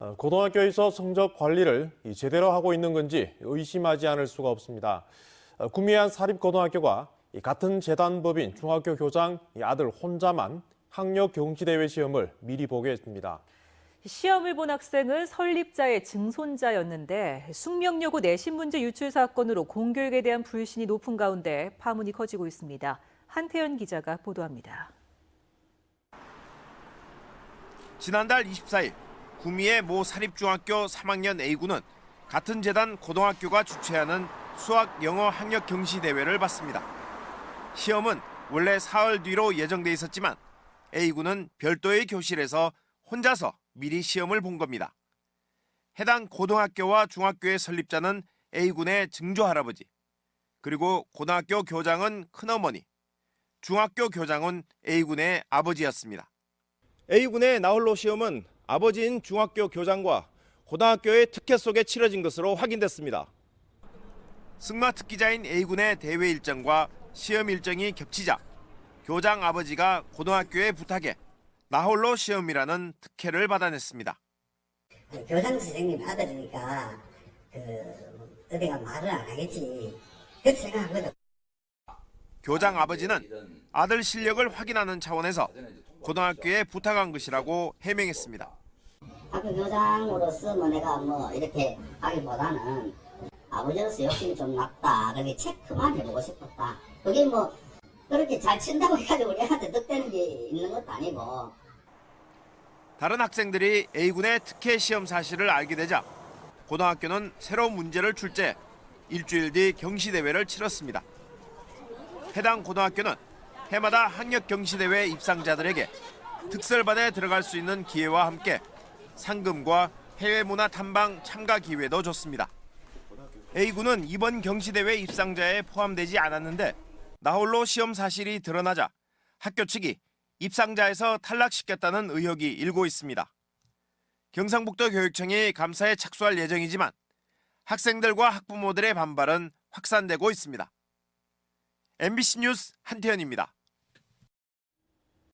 어, 고등학교에서 성적 관리를 이 제대로 하고 있는 건지 의심하지 않을 수가 없습니다. 어, 구미의 한 사립고등학교가 이 같은 재단법인 중학교 교장 이 아들 혼자만 학력 경시대회 시험을 미리 보게 했습니다. 시험을 본 학생은 설립자의 증손자였는데 숙명여고 내신 문제 유출 사건으로 공교육에 대한 불신이 높은 가운데 파문이 커지고 있습니다. 한태연 기자가 보도합니다. 지난달 24일 구미의 모 사립중학교 3학년 A군은 같은 재단 고등학교가 주최하는 수학 영어 학력 경시 대회를 봤습니다. 시험은 원래 사흘 뒤로 예정돼 있었지만 A군은 별도의 교실에서 혼자서 미리 시험을 본 겁니다. 해당 고등학교와 중학교의 설립자는 A군의 증조 할아버지, 그리고 고등학교 교장은 큰어머니, 중학교 교장은 A군의 아버지였습니다. A군의 나홀로 시험은 아버지인 중학교 교장과 고등학교의 특혜 속에 치러진 것으로 확인됐습니다. 승마 특기자인 A군의 대회 일정과 시험 일정이 겹치자 교장 아버지가 고등학교에 부탁해 나홀로 시험이라는 특혜를 받아냈습니다. 그 교장 선생님 아들이니까 그 어디가 말을 안 하겠지 그렇게 생각하거든 교장 아버지는 아들 실력을 확인하는 차원에서 고등학교에 부탁한 것이라고 해명했습니다. 학교 교장으로서 뭐 내가 뭐 이렇게 하기보다는 아버지로서 욕심이 좀 났다 그렇게 체크만 해보고 싶었다 그게 뭐 그렇게 잘 친다고 해가지고 우리한테 득되는 게 있는 것도 아니고 다른 학생들이 A군의 특혜 시험 사실을 알게 되자 고등학교는 새로운 문제를 출제, 일주일 뒤 경시대회를 치렀습니다. 해당 고등학교는 해마다 학력 경시대회 입상자들에게 특설반에 들어갈 수 있는 기회와 함께 상금과 해외 문화 탐방 참가 기회도 줬습니다. A군은 이번 경시대회 입상자에 포함되지 않았는데 나홀로 시험 사실이 드러나자 학교 측이 입상자에서 탈락시켰다는 의혹이 일고 있습니다. 경상북도 교육청이 감사에 착수할 예정이지만 학생들과 학부모들의 반발은 확산되고 있습니다. MBC 뉴스 한태현입니다.